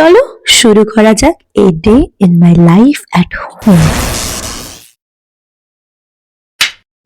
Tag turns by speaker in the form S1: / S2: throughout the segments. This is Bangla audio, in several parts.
S1: চলো শুরু করা যাক a day in my life at home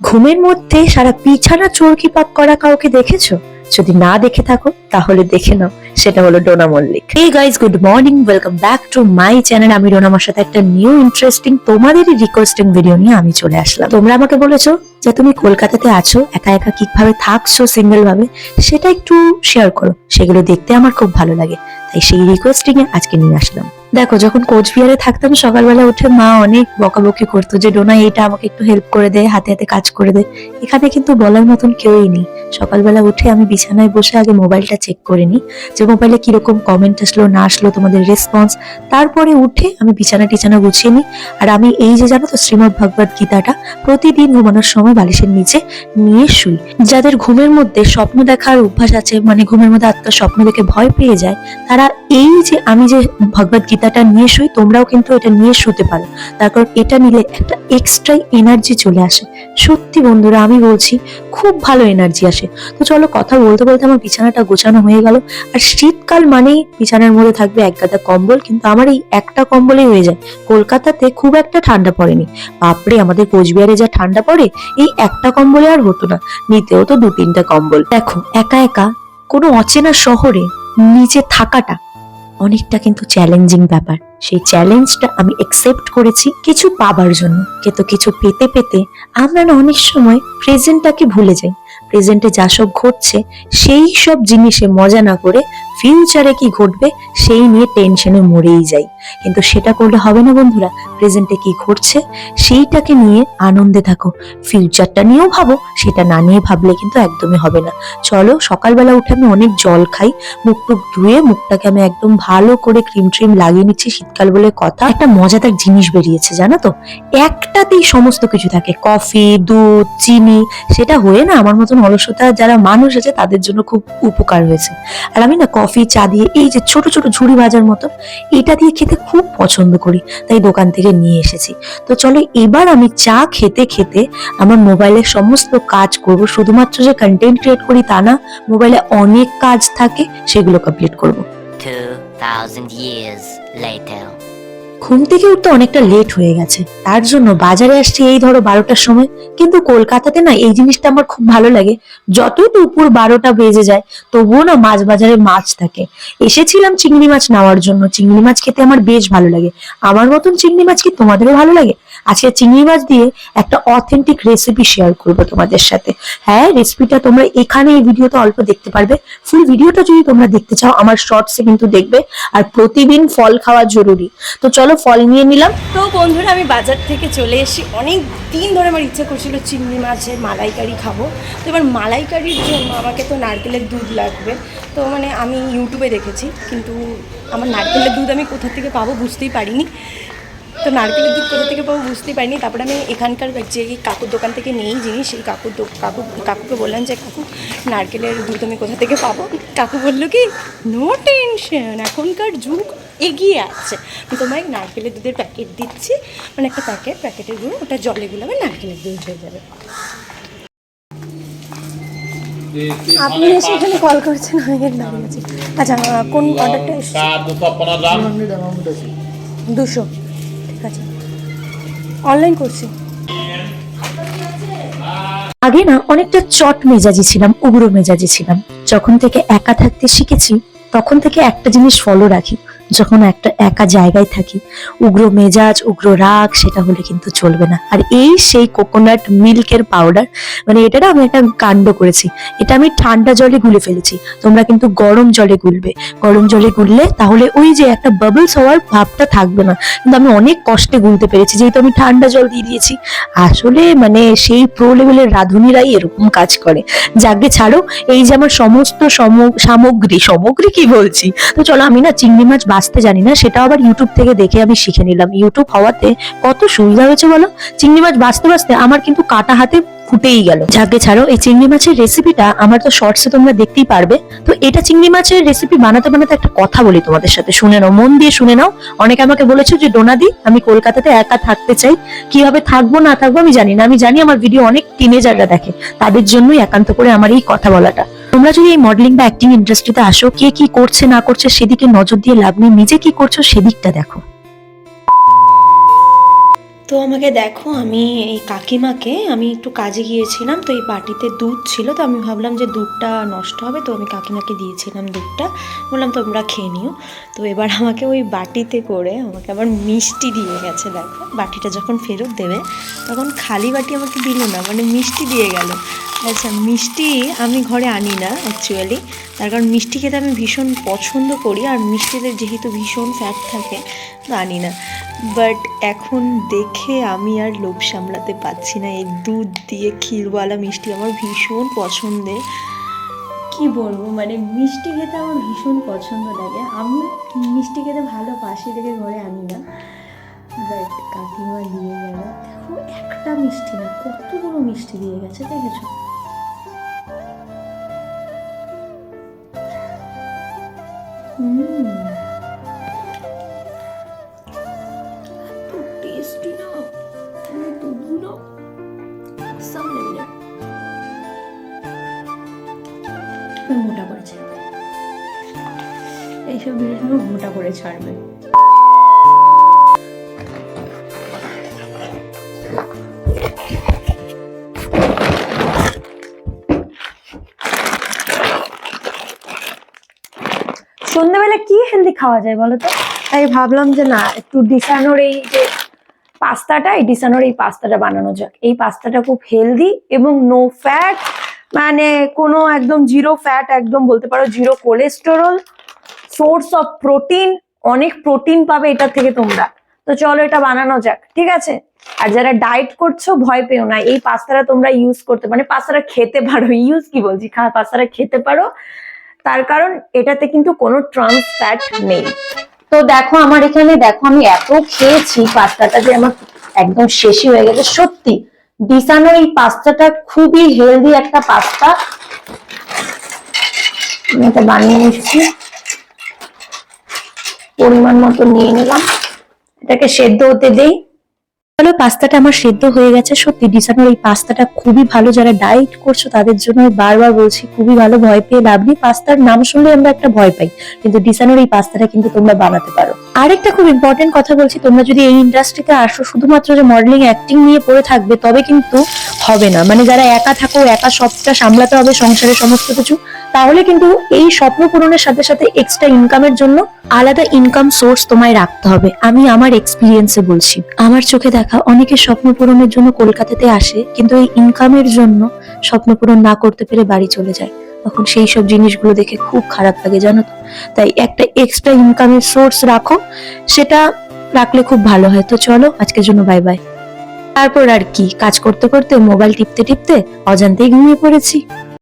S1: ঘুমের মধ্যে সারা পিছানা চরকি পাক করা কাউকে দেখেছ? যদি না দেখে থাকো, তাহলে দেখে নাও, সেটা হলো Dona Mallick. Hey guys good morning welcome back to my channel আমি ডোনামার সাথে একটা নিউ ইন্টারেস্টিং তোমাদেরই রিকোয়েস্টিং ভিডিও নিয়ে আমি চলে আসলাম। তোমরা আমাকে বলেছ যে তুমি কলকাতাতে আছো, একা একা কীভাবে থাকছো সিঙ্গেল ভাবে, সেটা একটু শেয়ার করো। সেগুলো দেখতে আমার খুব ভালো লাগে। তাই সেই রিকোয়েস্টিং এ আজকে নিয়ে আসলাম। দেখো, যখন কোচবিহারে থাকতাম, সকালবেলা উঠে মা অনেক বকাবকি করতো যে, ডোনা এটা আমাকে একটু হেল্প করে দে, হাতে হাতে কাজ করে দে। এখানে কিন্তু বলার মতন কেউই নেই। সকালবেলা উঠে আমি বিছানায় বসে আগে মোবাইলটা চেক করে নিই যে, মোবাইলে কীরকম কমেন্ট আসলো, না আসলো, তোমাদের রেসপন্স তারপরে উঠে আমি বিছানা টিছানা গুছিয়ে নিই। আর আমি এই যে, জানো তো, শ্রীমদ ভগবত গীতাটা, প্রতিদিন ঘুমানোর সময় বালিশের নিচে নিয়ে শুই। যাদের ঘুমের মধ্যে স্বপ্ন দেখার অভ্যাস আছে মানে ঘুমের মধ্যে আত্মার স্বপ্ন দেখে ভয় পেয়ে যায়, তারা এই যে, আমি যে ভগবত গীতাটা নিয়ে শুই, তোমরাও কিন্তু এটা নিয়ে শুতে পারো। তার কারণ এটা নিলে একটা এক্সট্রা এনার্জি চলে আসে। সত্যি বন্ধুরা, আমি বলছি, খুব ভালো এনার্জি আসে। তো চলো কথা বলতে বলতে আমার বিছানাটা গোছানো হয়ে গেল। আর শীতকাল মানেই বিছানার মধ্যে থাকবে এক গাদা কম্বল, কিন্তু আমার এই একটা কম্বলেই হয়ে যায়। কলকাতাতে খুব একটা ঠান্ডা পড়েনি। বাপরে, আমাদের কোচবিহারে যা ঠান্ডা পড়ে, এই একটা কম্বলে আর হতো না। নিতেও তো দু তিনটা কম্বল। দেখো, একা একা কোনো অচেনা শহরে নিচে থাকাটা অনেকটা কিন্তু চ্যালেঞ্জিং ব্যাপার। সেই চ্যালেঞ্জটা আমি একসেপ্ট করেছি কিছু পাবার জন্য। কিন্তু কিছু পেতে পেতে আমরা না অনেক সময় প্রেজেন্টটাকে ভুলে যাই। প্রেজেন্টে যা সব ঘটছে, সেই সব জিনিসে মজা না করে ফিউচারে কি ঘটবে, সেই নিয়ে টেনশনে মরেই যাই। কিন্তু সেটা করলে হবে না বন্ধুরা প্রেজেন্টে কি ঘটছে, সেইটাকে নিয়ে আনন্দে থাকো। ফিউচারটা নিয়েও ভাবো, সেটা না নিয়ে ভাবলে কিন্তু একদমই হবে না। চলো, সকালবেলা উঠে আমি অনেক জল খাই, মুখ টুক ধুয়ে মুখটাকে আমি একদম ভালো করে ক্রিম ট্রিম লাগিয়ে নিচ্ছি, শীতকাল বলে কথা। একটা মজাদার জিনিস বেরিয়েছে, জানো তো? একটাতেই সমস্ত কিছু থাকে কফি দুধ, চিনি, সেটা হয়ে না আমার মতন অলসতা যারা মানুষ আছে, তাদের জন্য খুব উপকার হয়েছে। আর আমি না কফি চা দিয়ে এই যে ছোট ছোট ঝুড়ি ভাজার মতো এটা দিয়ে খেতে খুব পছন্দ করি তাই দোকান থেকে নিয়ে এসেছি তো চলো এবার আমি চা খেতে খেতে আমার মোবাইলের সমস্ত কাজ করব শুধুমাত্র যে কন্টেন্ট ক্রিয়েট করি তা না মোবাইলে অনেক কাজ থাকে সেগুলো কমপ্লিট করব
S2: 2,000 years later.
S1: ঘুম থেকে উঠতে অনেকটা লেট হয়ে গেছে। তার জন্য বাজারে আসছি এই ধরো বারোটার সময়, কিন্তু কলকাতাতে না এই জিনিসটা আমার খুব ভালো লাগে। যতই দুপুর বারোটা বেজে যায়, তবুও না মাছ বাজারে মাছ থাকে। এসেছিলাম চিংড়ি মাছ নেওয়ার জন্য। চিংড়ি মাছ খেতে আমার বেশ ভালো লাগে। আমার মতন চিংড়ি মাছ কি তোমাদেরও ভালো লাগে? আজকে চিংড়ি মাছ দিয়ে একটা অথেন্টিক রেসিপি শেয়ার করব তোমাদের সাথে। হ্যাঁ রেসিপিটা তোমরা এখানে এই ভিডিওতে অল্প দেখতে পারবে। ফুল ভিডিওটা যদি তোমরা দেখতে চাও, আমার শর্টসে কিন্তু দেখবে। আর প্রতিদিন ফল খাওয়া জরুরি। তো চলো ফল নিয়ে নিলাম।
S3: তো বন্ধুরা, আমি বাজার থেকে চলে এসেছি অনেক দিন ধরে আমার ইচ্ছা করছিল চিংড়ি মাছের মালাইকারি খাব। তো এবার মালাইকারির জন্য আমাকে তো নারকেলের দুধ লাগবে। তো মানে আমি ইউটিউবে দেখেছি, কিন্তু আমার নারকেলের দুধ আমি কোথা থেকে পাবো বুঝতেই পারিনি। তো নারকেলের দুধ কোথা থেকে পাবো বুঝতেই পারিনি। তারপরে আমি এখানকার যে কাকুর দোকান থেকে নেই জিনিস সেই কাকুর কাকু কাকুকে বললাম যে কাকু নারকেলের দুধ আমি কোথা থেকে পাবো? কাকু বলল কি নো টেনশন এখনকার যুগ এগিয়ে আছে। আমি তোমায় নারকেলের দুধের প্যাকেট দিচ্ছি। মানে একটা প্যাকেট প্যাকেটের গুঁড়ো ওটা জলে গুলাবে নারকেলের দুধ হয়ে যাবে। আপনি এসে এখানে কল করছেন আমি এখানে দাঁড়িয়ে আছি। আচ্ছা কোন অর্ডারটা এসেছে?
S4: দুশো।
S3: আছে অনলাইন করছি।
S1: আগে না অনেকটা চট মেজাজি ছিলাম, উগ্র মেজাজি ছিলাম। যখন থেকে একা থাকতে শিখেছি, তখন থেকে একটা জিনিস ফলো রাখি। যখন একটা একা জায়গায় থাকি, উগ্র মেজাজ, উগ্র রাগ, সেটা হলে কিন্তু চলবে না। আর এই সেই কোকোনাট মিল্কের পাউডার মানে এটা না আমি একটা কাণ্ড করেছি। এটা আমি ঠান্ডা জলে গুলে ফেলেছি। তোমরা কিন্তু গরম জলে গুলবে। গরম জলে গুললে তাহলে ওই যে একটা বাবলস হওয়ার ভাবটা থাকবে না। কিন্তু আমি অনেক কষ্টে গুলতে পেরেছি, যেহেতু আমি ঠান্ডা জল দিয়ে দিয়েছি। আসলে মানে সেই প্রো লেভেলের রাঁধুনিরাই এরকম কাজ করে। যাকে ছাড়ো, এই যে আমার সমস্ত সম- সামগ্রী সামগ্রী কি বলছি? তো চলো আমি না চিংড়ি মাছ বাঁচতে জানি না সেটা আবার ইউটিউব থেকে দেখে আমি শিখে নিলাম। ইউটিউব হওয়াতে কত সুবিধা হয়েছে বলো? চিংড়ি মাছ বাঁচতে বাঁচতে আমার কিন্তু কাটা হাতে ফুটেই গেল। যাকে ছাড়ো এই চিংড়ি মাছের রেসিপিটা আমার তো শর্টসে তোমরা দেখতেই পারবে। তো এটা চিংড়ি মাছের রেসিপি বানাতে বানাতে একটা কথা বলি তোমাদের সাথে, শুনে নাও, মন দিয়ে শুনে নাও। অনেকে আমাকে বলেছ যে ডোনাদি আমি কলকাতাতে একা থাকতে চাই। কীভাবে থাকব, না থাকব, আমি জানি না। আমি জানি আমার ভিডিও অনেক টিনেজাররা দেখে। তাদের জন্যই একান্ত করে আমার এই কথা বলাটা। তোমরা যদি এই মডেলিং বা অ্যাক্টিং ইন্ডাস্ট্রিতে আসো, কে কি করছে, না করছে, সেদিকে নজর দিয়ে লাভ নেই। নিজে কি করছ, সেদিকটা দেখো।
S3: তো আমাকে দেখো, আমি এই কাকিমাকে, আমি একটু কাজে গিয়েছিলাম, তো এই বাটিতে দুধ ছিল, তো আমি ভাবলাম যে দুধটা নষ্ট হবে, তো আমি কাকিমাকে দিয়েছিলাম দুধটা। বললাম, তোমরা খেয়ে নিও। তো এবার আমাকে ওই বাটিতে করে, আমাকে আবার মিষ্টি দিয়ে গেছে, দেখো। বাটিটা যখন ফেরত দেবে, তখন খালি বাটি আমাকে দিল না মানে মিষ্টি দিয়ে গেল। আচ্ছা মিষ্টি আমি ঘরে আনি না অ্যাকচুয়ালি তার কারণ মিষ্টি খেতে আমি ভীষণ পছন্দ করি, আর মিষ্টিতে যেহেতু ভীষণ ফ্যাট থাকে, তো আনি না। বাট এখন দেখে আমি আর লোভ সামলাতে পারছি না। এই দুধ দিয়ে ক্ষীরওয়ালা মিষ্টি আমার ভীষণ পছন্দের। কি বলব? মানে মিষ্টি খেতে আমার ভীষণ পছন্দ লাগে। আমি মিষ্টি খেতে ভালোবাসি দেখে ঘরে আনি না। বাট কাকিমা দিয়ে গেল। দেখো, একটা মিষ্টি না, কতগুলো মিষ্টি দিয়ে গেছে, দেখেছ? হুম। মোটা করেছে। এইসব জিনিস আমার মোটা করে ছাড়বে। সন্ধ্যেবেলা কি হেলদি খাওয়া যায় বলো তো? তাই ভাবলাম যে না, একটু ডিসানোর এই যে পাস্তাটা, এই ডিসানোর এই পাস্তাটা বানানো যাক। এই পাস্তাটা খুব হেলদি এবং নো ফ্যাট মানে কোনো একদম জিরো ফ্যাট একদম বলতে পারো zero cholesterol source of protein অনেক প্রোটিন পাবে এটা থেকে তোমরা। তো চলো এটা বানানো যাক, ঠিক আছে? আর যারা ডায়েট করছ, ভয় পেও না, এই পাস্তাটা তোমরা ইউজ করতে মানে পাস্তাটা খেতে পারো ইউজ কি বলছি? পাস্তাটা খেতে পারো। তার কারণ এটাতে কিন্তু কোনো ট্রান্স ফ্যাট নেই। তো দেখো আমার এখানে, দেখো আমি এত খেয়েছি পাস্তাটা যে আমার একদম শেষই হয়ে গেছে, সত্যি। ডিসানো এই পাস্তাটা খুবই হেলদি একটা পাস্তা। আমি এটা বানিয়ে নিচ্ছি। পরিমাণ মতো নিয়ে নিলাম। এটাকে সেদ্ধ হতে দেই।
S1: চলো পাস্তাটা আমার সেদ্ধ হয়ে গেছে। সত্যি ডিসানোর এই পাস্তাটা খুবই ভালো। যারা ডায়েট করছ, তাদের জন্য বারবার বলছি, খুবই ভালো, ভয় পেয়ে লাভ নেই। পাস্তার নাম শুনলে আমরা একটা ভয় পাই, কিন্তু ডিসানোর এই পাস্তাটা কিন্তু তোমরা বানাতে পারো। আরেকটা খুব ইম্পর্টেন্ট কথা বলছি, তোমরা যদি এই ইন্ডাস্ট্রিতে আসো, শুধুমাত্র যে মডেলিং অ্যাক্টিং নিয়ে পড়ে থাকবে, তবে কিন্তু হবে না। মানে যারা একা থাকো, একা সবটা সামলাতে হবে, সংসারের সমস্ত কিছু, তাহলে কিন্তু এই স্বপ্ন পূরণের সাথে সাথে এক্সট্রা ইনকামের জন্য আলাদা ইনকাম সোর্স তোমায় রাখতে হবে। আমি আমার এক্সপিরিয়েন্সে বলছি। আমার চোখে দেখা অনেকে স্বপ্ন পূরণের জন্য কলকাতাতে আসে, কিন্তু এই ইনকামের জন্য স্বপ্ন পূরণ না করতে পেরে বাড়ি চলে যায়। তখন সেই সব জিনিসগুলো দেখে খুব খারাপ লাগে, জানো তো? তাই একটা এক্সট্রা ইনকামের সোর্স রাখো, সেটা রাখলে খুব ভালো হয়। তো চলো, আজকের জন্য বাই বাই তারপর আর কি, কাজ করতে করতে মোবাইল টিপতে টিপতে অজান্তেই ঘুমিয়ে পড়েছি।